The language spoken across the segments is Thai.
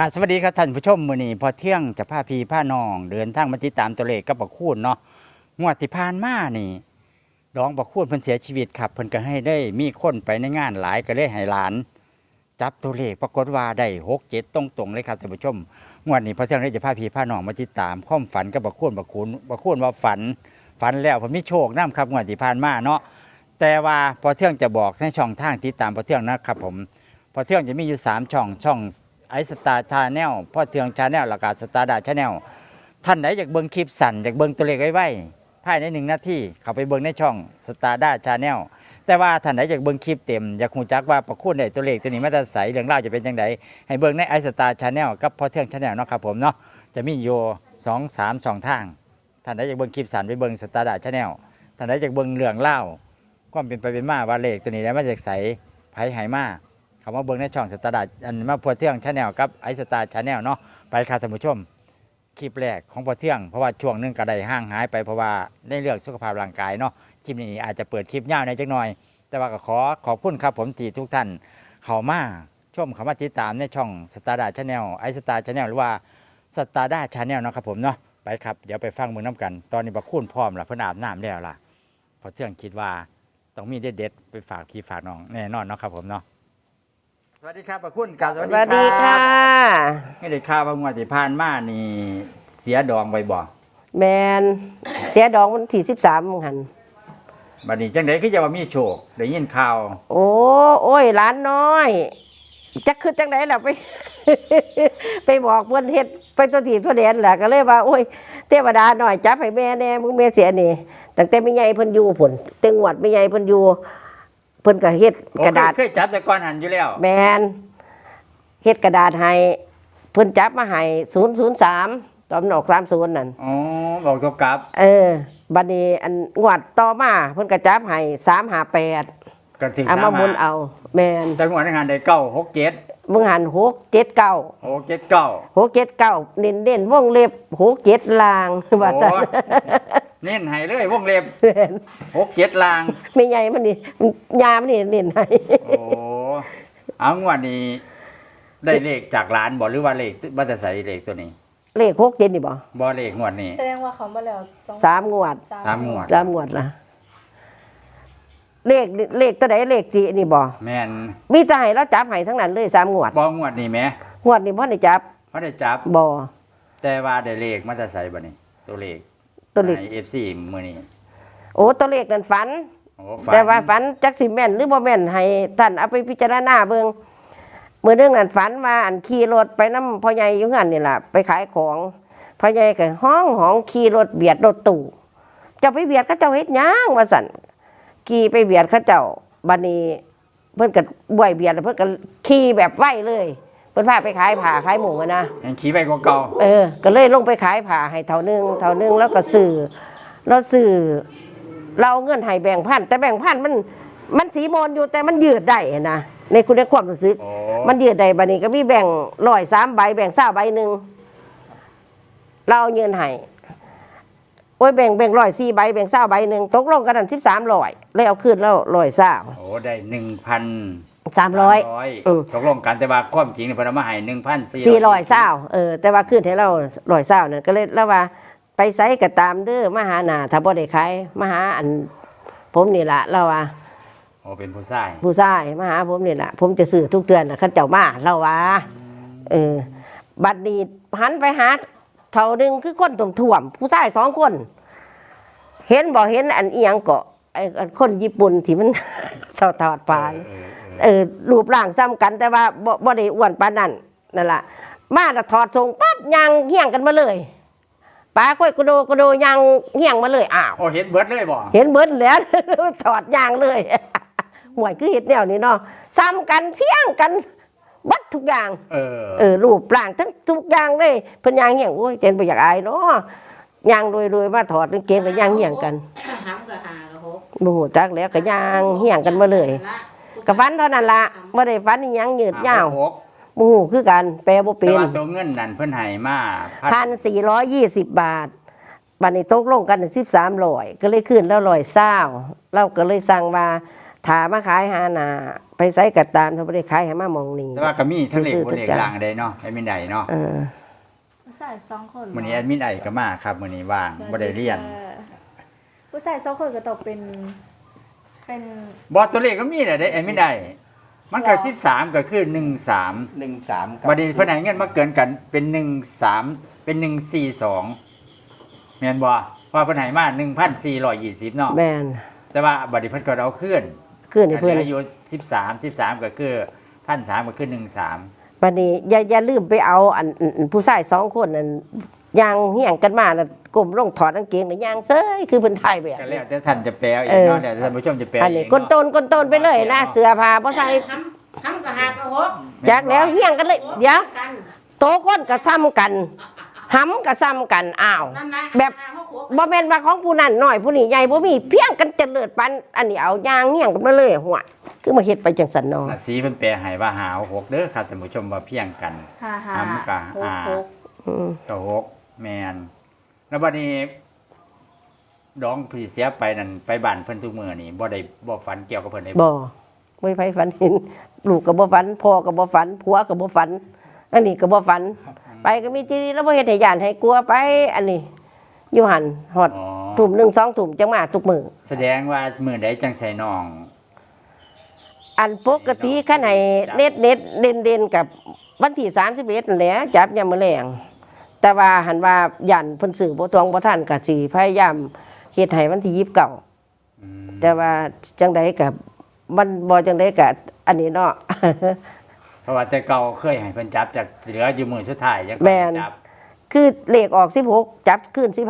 การสวัสดีครับท่านผู้ชมมือนี้พอเที่ยงจะพาพี่พานอง เดินทางมาติดตามตัวเลขกับบักคูณเนาะงวดที่ผ่านมานี่น้องบักคูณเพิ่นเสียชีวิตครับเพิ่นก็ให้ได้มีคนไปในงานหลายก็เลยให้หลาน จับตัวเลขปรากฏว่าได้หกเจ็ดตรงๆเลยครับท่านผู้ชมงวดนี้พอเที่ยงได้จะพาพี่พานองมาติดตามความฝันกับบักคูณบักคูณบักคูณว่าฝันฝันแล้วผมมีโชคน้ครับงวดที่ผ่านมาเนาะแต่ว่าพอเที่ยงจะบอกในช่องทางติดตามพอเที่ยงนะครับผม พอเที่ยงจะมีอยู่สามช่องช่อง ไอสตาร์ชาแนลพ่อเทืองชาแนลแล้วก็สตาร์ดาชาแนลท่านไหนอยากเบิ่งคลิปสั่นอยากเบิ่งตัวเลขไว้ๆภายในหนึ่งนาทีเข้าไปเบิ่งในช่องสตาร์ดาชาแนลแต่ว่าท่านไหนอยากเบิ่งคลิปเต็มอยากหูจักว่าประคุณได้ตัวเลขตัวนี้มาแต่ใสเรื่องเล่าจะเป็นจังไดให้เบิ่งในไอสตาร์ชาแนลกับพ่อเทืองชาแนลเนาะครับผมเนาะจะมีโยสองสามสองทางท่านไหนอยากเบิ่งคลิปสั่นไปเบิ่งสตาร์ดาชาแนลท่านไหนอยากเบิ่งเรื่องเล่าความเป็นไปเป็นมาว่าเลขตัวนี้ได้มาจากใสไผไหมา เขามาเบิ่งในช่องสตาร์ดาอันมาพัวเที่ยงชาแนลกับไอสตาร์ชาแนลเนาะไปค่ะท่านผู้ชมคลิปแรกของพัวเที่ยงเพราะว่าช่วงนึงก็ไดห่างหายไปเพราะว่าในเรื่องสุขภาพร่างกายเนาะคลิปนี้อาจจะเปิดคลิปยาวในอยจักหน่อย แต่ว่าก็ขอขอบคุณครับผมที่ทุกท่านเข้ามาชมเข้ามาติดตามในช่องสตาร์ดาชาแนลไอสตาร์ชาแนลหรือว่าสตาร์ดาชาแนลเนาะครับผมเนาะไปครับเดี๋ยวไปฟังมือน้ำกัน ตอนนี้บักคุณพร้อมละเพื่อนอาบน้ำแล้วล่ะพอเที่ยงคิดว่าต้องมีเด็ดๆไปฝากพี่ฝากน้องแน่นอนเนาะครับผมเนาะ สวัสดีครับประคุณกับสสวัสวัสดีดีครัค่ะบไม่ได้ข่าวว่างวดที่ผ่านมานี่ เสียดองไปบ่แมนเสียดองวันที่สิบสามหันบัดนี้จังไดคือจะว่ามีโชคได้ยินข่าวโอ้โอ้ยหลานน้อยจักคือจังไดล่ะไป ไปบอกเพื่อนเฮ็ดไปตัวถีบตัวเดนแหละก็เลยว่า โอ้ยเทวดาหน่อยจับให้แม่แน่มึงแม่เสียนี่ตั้งแต่ไม่ใหญ่เพิ่นอยู่ผลเต็งหวัดไม่ใหญ่เพิ่นอยู่เพิ่นก็เฮ็ดโอ้กระดาษเคยเคยจับแต่ก่อนหันอยู่แล้วแมนเฮ็ดกระดาษให้เพิ่นจับมาให้ศูนย์ศูนย์สามตอนมันออกสามศูนย์นั่นอ๋อบอกตบกลับ เออบัดนี้อันงวดต่อมาเพิ่นก็จับให้สามหาแปดก็ถึงเอาสามามาหมุนเอา แมนแต่งวดในงานได้เก้าหกเจ็ด มึงหันหกเจ็ดเก้าหกเจ็ดเก้าหกเจ็ดเก้าเน้นเน้นๆวงเล็บหกเจ็ดลางว่าซั่นโอ้เน้นให้เลยวงเล็บแม่นหกเจ็ดลางไม่ใหญ่มันนี่ยามันนี่เน้นให้โอ้เอางวดนี้ ได้เลขจากร้านบ่หรือว่าเลขบัตรใส่เลขตัวนี้ เลขหกเจ็ดนี่บ่บ่เลขงวดนี้แสดงว่าเขามาแล้วสองสามงวดสามงวดสามงวดละ เลขเลขตัวใดเลขจีนี่บ่แม่นมีแต่ให้เราจับให้ทั้งนั้นเลยสามงวดบ่งวดนี้แหมงวดนี้พ่ได้จับเขาได้จับ บ่ แต่ว่าได้เลขมาแต่ใส่บ่นี่ตัวเลขตัวเลขเอฟซีมือนี้โอ้ตัวเลขนั่นฝัน โอ้ฝันแต่ว่าฝันจักสิแม่นหรือบ่แม่นให้ท่านเอาไปพิจารณาเบิ่งมื้อนึงอันฝันว่าอันขี่รถไปนำพ่อใหญ่อยู่หั่นนี่ล่ะไปขายของพ่อใหญ่ก็ห้องห้องขี่รถเบียดรถตู้เจ้าไปเบียดเขาเจ้าเฮ็ดหยังว่าซั่น ขี่ไปเบียดเขาเจ้าบัดนี้เพิ่นก็บ่วยเบียดแล้วเพิ่นก็ขี่แบบไวเลย เพิ่นพาไปขายผ้าขายหมูอะนะยังขี่ไปกว่าเก่าเออ ก็เลยลงไปขายผ้าให้เท่านึงเท่านึงแล้วก็ซื้อเราซื้อเราเอาเงินให้แบ่งค์พันแต่แบ่งค์พันมันมันสีมนอยู่แต่มันยืดได้นะในคุณในความรู้สึกโอ้มันยืดได้บัดนี้ก็มีแบ่งร้อยสามใบแบ่งเศร้าใบหนึ่งเราเอาเงินให้ โอ้ยแบ่งแบ่งร้อยสี่ใบแบ่งเศร้าใบหนึ่งตกลงกันสิบสามร้อยเลยเอาคืนแล้วร้อยเศร้าโหได้หนึ่งพันสามร้อยเออตกลงกันแต่ว่าความจริงเนี่ยเพนเอามาให้หนึ่งพันสี่ร้อยเศร้าเออแต่ว่าขึ้นให้เราร้อยเศร้านั่นก็เลยแล้วว่าไปไซก็ตามเด้อมาหาหนาถ้าบ่ได้ขายมาหาอัน ผมนี่ละเราว่าโอ้เป็นผู้ชายผู้ชายมาหาผมนี่ละผมจะซื้อทุกเดือนนะเขาเจ้ามาเราว่าเออบัดนี้หันไปหา เท่านึงคือคนถ่วมถ่วมๆผู้ชายสองคน เห็นบ่เห็นอันเอียงเกาะไอ้อันคนญี่ปุ่นที่มันทอดทอดปานเออเออเออรูปร่างซ้ำกันแต่ว่าบ่บ่ได้อ้วนปานนั้นนั่นล่ะมาแล้วถอดทรงปั๊บยางเหี่ยงกันมาเลยป้าค่อยกระโดกระโดยางเหี่ยงมาเลยอ้าวโอ้เห็นเบิดเลยบ่เห็นเบิดแล้วถอดยางเลยห่วยคือเห็ดแนวนี้เนาะซ้ำกันเพียงกัน บัดทุกอย่างเออเออรูปร่างทั้งทุกอย่างเลยเพิ่นยางเหี่ยงโอ้ยเจนบ่อยากอายเนาะยางรวยๆมาถอดกางเกงกับยางเหี่ยงกันห้ำกับหากับหกบ่ฮู้จักแล้วก็ยางเหี่ยงกันมาเลยก็ฟันเท่านั้นละบ่ได้ฟันอิหยังยืดยาวหกบ่ฮู้คือกันแปลบ่แต่เป็นว่าตัวเงินนั่นเพิ่นให้มาพันพันสี่ร้อยยี่สิบบาทบัดนี้ตกลงกันสิบสามร้อยก็เลยขึ้นแล้วร้อยเศร้าเราก็เลยสั่งว่า ถามาขายหาหนาไปใส่กระตามเขาไม่ได้ขายให้มาหมองนี่แต่ว่าก็มีทั้งเลขซื้อบนทุกเลขอย่างล่างได้เนาะแอดมินไดเนาะเออผู้ชายสองคนมื้อนี้แอดมินไดก็มาครับมื้อนี้ว่างบ่ได้เรียน ผู้ชายสองคนก็ตกเป็น เป็นบ่ตัวเลขก็มีแหละเด้แอดมินไดมันก็หรอ13ก็คือ13หนึ่งสามบัดนี้เพิ่นให้เงินมาเกินกันเป็น13เป็น142แม่นบ่ว่าเพิ่นให้มา1,420เนาะแมนแต่ว่าบัดนี้เพิ่นก็เอาคืน ขึ้นให้เพื่อนอายุ13 13ก็คือ1,300ก็คือ13วันนี้อย่าอย่าลืมไปเอาอันอันอันผู้ชายสองคนนั่นยางเหี่ยงกันมาน่ะกลมลงถอดกางเกงน่ะยางเซ้ยคือเพิ่นไทยแบบก็แล้วแต่ท่านจะแปลเอาเอเองอ เนาะแล้วแต่ท่านผู้ชมจะแปลอันนี้เงก้นเาะต้นก้นต้นไปเลยนะเสื้อผ้าบ่ใส่ห้ำห้ำกับหากระหกจากแล้วเหี่ยงกันเลย เดี๋ยว กัน โตคนก็ซ้ำกันห้ำก็ซ้ำกันอ้าว นั่นนะแบบหาหกหก บ่แม่นว่าของผู้นั้นน้อยผู้นี้ใหญ่บ่มีเพียงกันเจริญปันอันนี้เอายางเหี่ยงกันมาเลยหัวคือมาเฮ็ดไปจังสันเนอน่ะสีเพิ่นแปลให้ว่าหาหกเด้อครับท่านผู้ชมว่าเพียงกันหาหาหำกะหกหาหกอืมก็หกแม่นแล้วบัดนี้ดองพี่เสียไปนั่นไปบ้านเพิ่นทุกมื้อนี่บ่ได้บ่ฝันเกี่ยวกับเพิ่นได้บ่ไม่ไผฝันเห็นลูกก็บ่ฝันพ่อก็บ่ฝันผัวก็บ่ฝัน อันนี้ก็บ่ฝัน ไปก็มีจีรีแล้วบ่เฮ็ดให้ย่านให้กลัวไป อันนี้ อยู่หันฮอดอ๋อทุ่มหนึ่งสองทุ่มจังมาทุกมื้อแสดงว่ามื้อใดจังใส่น้อง อันปกติคันให้เน็ตเน็ตเด่นเด่นๆกับวันที่31นั่นแหละจับยามมื้อแลงแต่ว่าหันว่าย่านเพิ่นซื้อบ่ทวงบ่ทันก็สิพยายามเฮ็ดให้วันที่29อืมแต่ว่าจังใดกับมันบ่จังใดกับอันนี้เนาะ เพราะว่าแต่เก่าเคยให้เพิ่นจับจากเหลืออยู่มื้อสุดท้ายยังแม่น จับ คือเลขออก16จับขึ้นอื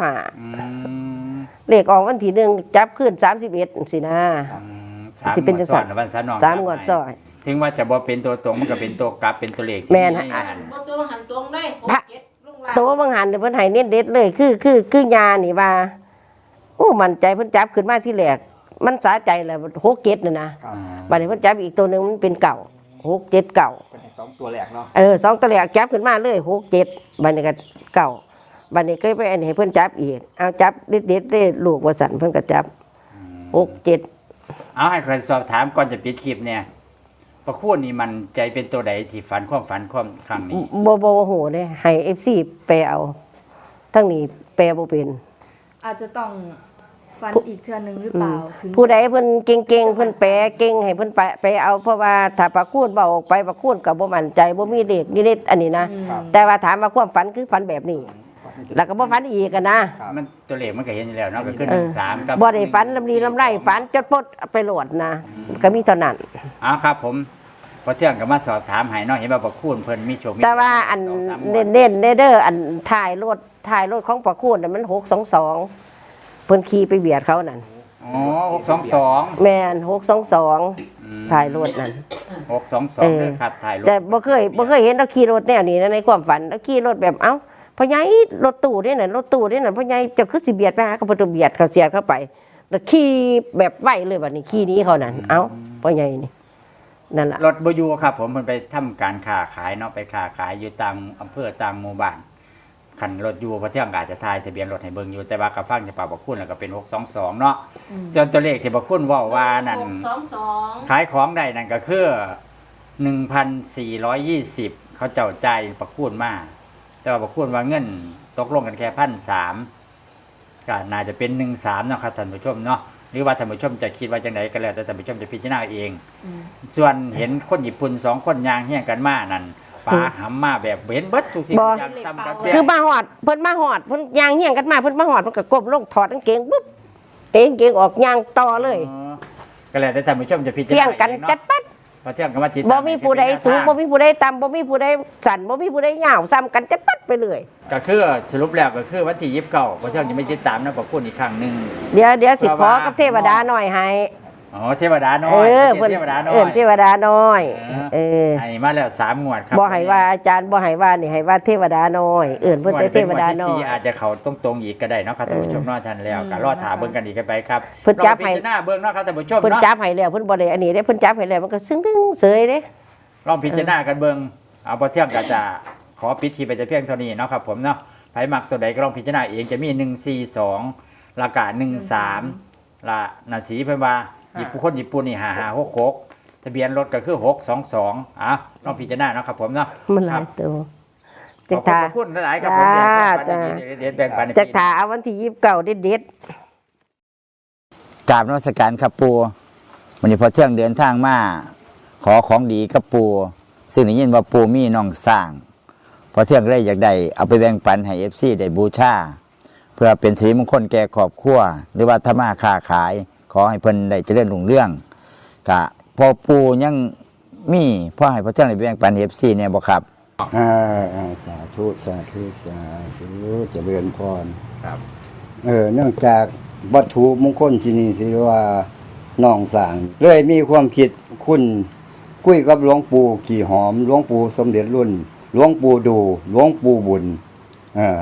ม15เลขออกวันที่หนึ่งจับขึ้น31สินะอืมสามสิเป็นงวจัดงซ้ซั่อนนวันซะน้องสามงวดซ้อยถึงว่าจะบ่เป็นตัวตรงมันก็เป็นตัวกลับเป็นตัวเลขที่แม่นใอันอันบ่ตัวหันตรงได้หกพระเจ็ดลงล่างตัวบางหันเนี่ยเพิ่นให้เน้นเด็ดเลย คือคือคือยานี่ว่าโอ้มันใจเพิ่นจับขึ้นมาที่แรกมันสาใจแหละหกเจ็ดน่ะนะครับบัดนี้เพิ่นจับอีกตัวหนึงมันเป็นเก่า หกเจ็ดเก่าเป็นสองตัวแรกเนาะเออสองตะแหลกจับขึ้นมาเลยหกเจ็ดบัดนี้ก็เก่าบัดนี้ก็ไปอันให้เพิ่นจับอีกเอาจับเด็ดเด็ดๆได้ลูกว่าสันเพิ่นก็จับหกเจ็ดเอาให้ใครสอบถามก่อนจะปิดคลิปเนี่ยประคุณนี่มันใจเป็นตัวใดที่ฝันความฝันความครั้งนี้บ่บ่โหเด้ให้เอฟซีแปลเอาทั้งนี้แปลบ่เป็น อาจจะต้อง ฟันอีกเทือหนึ่งหรืออืเปล่ามถึงผู้ใดเพิ่นเก่งๆเพิ่นแปลเก่งให้เพิ่นไปไปเอาเพราะว่าถ้าประคุณเบาออกไปประคุณก็บ่มั่นใจบ่มีเลขนี่เด็ดอันนี้นะ อืม แต่ว่าถามว่าความฝันคือฝันแบบนี้ แล้วก็บ่ฝันอีกอะนะ มันตัวเลขมันก็เห็นอยู่แล้วเนาะก็คือเอหนึ่องสามกับบ่ได้ฝันลำลีลำไรฝันจดปดไปโหลดนะ ก็มีเท่านั้น เอาครับผมพอเที่ยงก็มาสอบถามให้เนาะเห็นว่าประคุณเพิ่นมีโชคมีแต่ว่าอันสงสามงวเน้ดนเน้นๆเด้ออันถ่ายรถถ่ายรถของประคุณน่ะมันหกสองสอง เพิ่นขี่ไปเบียดเขานั่นอ๋อหกสองสองแมนหกสองสองถ่ายรถนั่นหกสองสอเองอเลยครับถ่ายรูปแต่บ่เคยบ่เคยเห็นเราขี่รถแนวนี้นะในความฝันเราขี่รถแบบเอ้าพ่อใหญ่รถตู้นี่น่ะรถตู้นี่น่ะพ่อใหญ่เจะคือสิเบียดไปหาเขาบ่ต้องเบียดเขาเสียดเข้าไปแล้วขี่แบบไวเลยบัดนี้ขี่หนี้เขานั่นเอ้าพ่อใหญ่นี่นั่นล่ะรถบอยูครับผมเพิ่นไปทำการค้าขายเนาะไปค้าขายอยู่ตามอำเภอตามหมู่บ้าน คันรถอยูพอเที่ยงก็อาจจะทายทะเบียนรถให้เบิ่งอยู่แต่ว่ากับฟังจะป่าบอกคุณแล้วก็เป็น622เนาะส่วนตัวเลขที่บอกคุณเว่าว่านั่นหกสองสองขายของได้นั่นก็คือ 1,420 เขาเจ้าใจายประคุณมาแต่ว่าประคุณว่าเงินตกลงกันแค่พันสามก็น่าจะเป็นหนึ่งสามเนาะครับท่านผู้ชมเนาะหรือว่าท่านผู้ชมจะคิดว่าจังไดก็แล้วแต่ท่านผู้ชมจะพิจารณาเองอืมส่วนเห็นคนญี่ปุ่นสองคนยางเฮี้ยงกันมานั่น ปลาหำมาแบบเห็นเบิดทุกสิ่งบ่ ทุกอย่างซ้ำกันเปี้ยคือมาหอดเพิ่นมาหอดเพิ่นยางเฮี้ยงกันมาเพิ่นมาหอดเพิ่นก็ก้มลงถอดกางเกงปุ๊บเตะกางเกงออกยางต่อเลยอ๋อก็แล้วแต่ท่านผู้ชมจะพิจารณาเที่ยงกันเองจัดเนาะปัดพอเที่ยงกันว่าจิตบ่มีผู้ใดสูงบ่มีผู้ใดต่ำบ่มีผู้ใดสั่นบ่มีผู้ใดยาวซ้ำกันจัดปัดไปเลยก็คือสรุปแล้วก็คือวันที่ยิบเก้าพอเที่ยงจะไม่ติดตามนะประคุณอีกครั้งหนึ่ง เดี๋ยวเดี๋ยวสิเพขราะอว่ากับเทวดาหน่อยให้ อ๋อเทวดาน้เออยอเพิ่เพิ่นนเทวดาน้อเอิ้ยนเทวดาน้อยเออให้มาแล้วสามงวดครับบ่ให้ว่าอาจารย์บ่ให้ว่านี่ให้ว่าเทวดาน้อยเอิ้นเพิ่นแต่เทวดาน้องวที่สี่ย อาจจะเขาตรงๆอีกก็ได้เนาะครับท่านผู้ชมเนอกชันแล้วก็รอถามเบิ่งกันอีกกันไปครับเพิ่นจับลองให้พิจารณาเบิ่งเนาะครับท่านผู้ชมเพิ่นเนาะจับให้แล้วเพิ่นบ่ได้อันนี้เด้เพิ่นจับให้แล้วมันก็ซึ้งดึงเสยเด้ ลองพิจารณากันเบิ่งเอาพอเที่ยงก็จะขอปิดทีไปแต่เพียงเท่านี้เนาะครับผมเนาะไผมักตัวใดก็ลองพิจารณาเองจะมี142ราคา13ละนาสีเพิ่นว่า ญี่ปุ่นคนญี่ปุ่นนี่หาหาหกหกทะเบียนรถก็คือหกสองสองอะลองพิจารณาเนาะครับผมเนาะมันหครัลาบยตัวขจัอบกคุณทาขอบคุณหลายๆครับผมจ้าเดี๋ยวจ้าเดี๋ยวแบ่งปันในจักปีหทาน้าเอาวันที่ยี่สิบเก้าเด็ดกราบนมัสการครับปูวันนี้พอเที่ยงเดินทางมา ขอของดีกับปูซึ่งได้ยินว่าปูมีน้องสร้าง พอเที่ยงได้อยากได้เอาไปแบ่งปันให้เอฟซีได้บูชา เพื่อเป็นสีมงคลแก่ครอบครัว หรือว่าธรรมาค้าขาย ขอให้เพิ่นได้เจริญรุ่งเรื่องกะพอปูยังมีพ่อให้พอเที่ยงได้แบ่งปันเอฟซีเนี่ยบ่ครับอ่าอ่าสาธุสาธุสาธุเจริญพรครับ เออเนื่องจากวัตถุมงคลที่นี่สิว่าน้องสร้างเลยมีความคิดคุณคุยกับหลวงปู่ขี่หอมหลวงปู่สมเด็จรุ่นหลวงปู่ดูหลวงปู่บุญเออ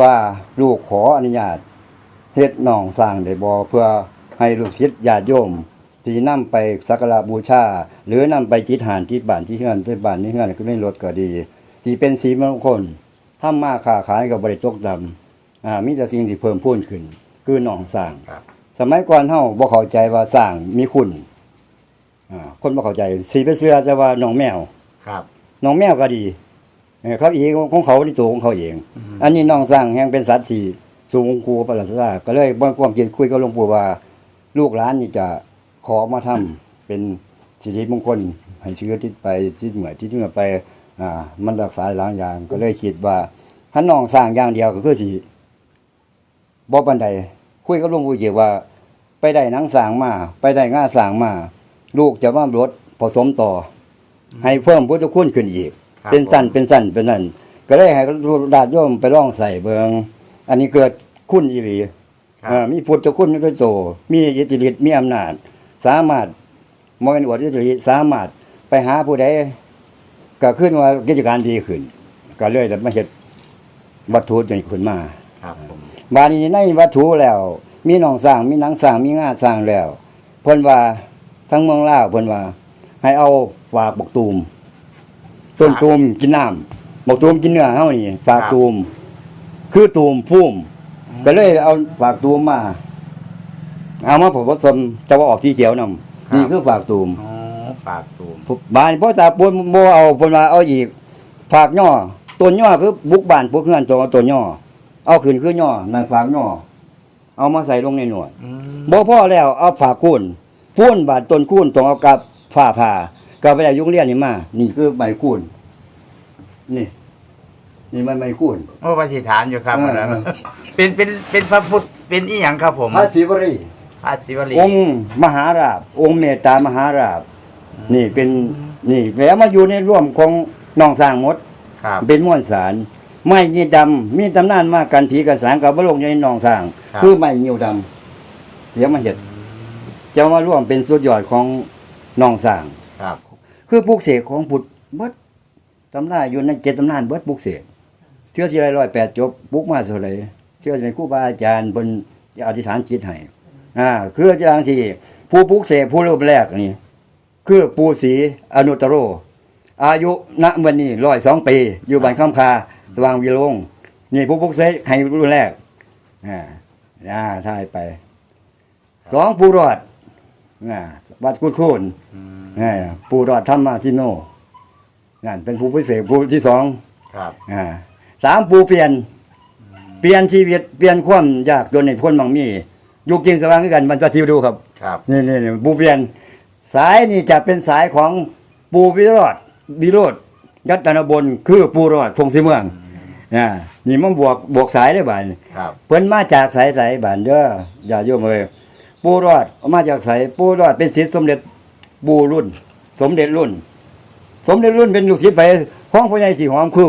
ว่าลูกขออนุญาตเฮ็ดน้องสร้างได้บ่เพื่อ ให้ลูกศิษย์ญาติโยม ที่นำไปสักการะบูชา หรือนำไปจิตหานที่บ้านที่เฮือนที่บ้านที่เฮือนก็ไม่ลดก็ดีที่เป็นสีมงคลทำมาค้าขายกับบริตกดำอ่ามีแต่สิ่งที่เพิ่มพูนขึ้น คือหนองสร้างครับสมัยก่อนเฮาบ่เข้าใจว่าสร้างมีคุณอ่าคนบ่เข้าใจสีไปเสื้อจะว่าหนองแมวครับหนองแมวก็ดีเออเขาเองของเขาในตัวของเขาเอง อันนี้น้องสร้างแห่งเป็นสัตว์ที่สูงครูประหลาดซาก็เลยบ่ความคิดคุยกับหลวงปู่ว่า ลูกหลานนี่จะขอมาทำเป็นสิริมงคลให้เชื้อทิศไปทิศเหมือนทิศเหนือไปอ่ามันรักษาหลายอย่าง ก็เลยคิดว่าถ้าน้องสร้างอย่างเดียวก็คือสิบ่ปานใดคุยกับหลวงปู่เกี่ยวว่า ไปได้หนังสร้างมา ไปได้ง่าสร้างมา ลูกจะมาลดผสมต่ออให้เพิ่มพุทธคุณขึ้นอีกครับเป็นสั้นเป็นสั้นเป็นนั่นก็เลยให้ดาดโยมไปลองใส่เบิง อันนี้เกิดคุณอีหลีครับ เอ่อมีพุทธคุณด้วยโต มีอิทธิฤทธิ์มีอำนาจ สามารถมเป็นอวดอิทธิฤทธิ์สามารถไปหาผู้ใดก็ขึ้นว่ากิจการดีขึ้น ก็เลยได้มาเฮ็ดวัตถุจนขึ้นมาครับผมบาดนี้ในวัตถุแล้ว มีหนองสร้างมีหนังสร้างมีงาสร้างแล้วเพิ่นว่าทั้งเมืองลาวเพิ่นว่า ให้เอาฝากบกตูมต้นตูมกินน้ำบกตูมกินเนื้อเฮานี่ฝากตูมคือตูมพุ่ม ก็เลยเอาฝากตูมมา เอามาผสมจะว่าออกที่เขียวนำนี่คือฝากตูมอ๋อฝากตูมบ้านพ่อตาปูนบ่เอาเพิ่นว่าเอาอีกฝากย่อต้นย่อคือบุกบ้านพวกเฮือนตัวต้นย่อ เอาขึ้นคือย่อนั่นฝากย่อ เอามาใส่ลงในหนวดอืมบ่พอแล้วเอาฝากคูนพูนบาดต้นคูนต้องเอากับฝ้าผ่าก็ไปได้ยุงเรียนนี่มา นี่คือใบคูนนี่ นี่มันใบคูนโอ้ปฏิฐานอยู่ครับเออวันนั้นเป็นเป็นเป็นพระพุทธเป็นอีหยังครับผมพระศิวรีพระศิวลีองค์มหาราบ องค์เมตตามหาราบ นี่เป็นนี่แล้วมาอยู่ในร่วมของน้องสร้างหมด ครับ เป็นม้วนสารไม้ยีดำมีตำนานมากกันผีกันสางกับบลงอยู่ในหนองสร้าง ครับ คือไม้ยิวดำเดี๋ยวมาเห็ดจะมาร่วมเป็นสุดยอดของหนองสร้าง ครับ คือปลูกเสกของพุทธเบิดตำนานอยู่ในเจ็ดตำนานเบิดปลูกเสก เชื่อสิไรร้อยแปดจบปลูกมาเท่าไหรเชื่อจะเป็นครูบาอาจารย์บนอธิษฐานจิตให้อ่าคืออาจารย์ที่ผู้ปลูกเสกผู้รูปแรกนี่ คือปูศรีอนุตตโร อายุณวันนี้ร้อยสองปี อยู่บ้านข้ามคาสว่างวิโรงนี่ผู้พุกเสกให้รุ่นแรกอ่าอ่าถ่ายไปสองปูรอดอ่าวัดกุดคูนอ่าปูรอดธรรมาทิโนนั่นเป็นผู้พิเศษผู้ที่สองครับอ่า สามปูเปลี่ยน เปลี่ยนชีวิตเปลี่ยนความยากจนในพ้นบางมีอยู่กินสว่างด้วยกันมันจะทิวดูครับครับ นี่นี่นี่ปูเปลี่ยน สายนี่จะเป็นสายของปูวิโรธวิโรธยัตนบนคือปูรอดทงสีเมืองอ่านี่มันบวกบวกสายได้บ่ายครับ เพิ่นมาจากสายสายบ้านเด้ออย่าโยมเอ้ยปูรอดมาจากสายปูรอดเป็นศิษย์สมเด็จปูรุ่น สมเด็จรุ่น สมเด็จรุ่นเป็นลูกศิษย์ไปห้องพ่อใหญ่สีหอมคือ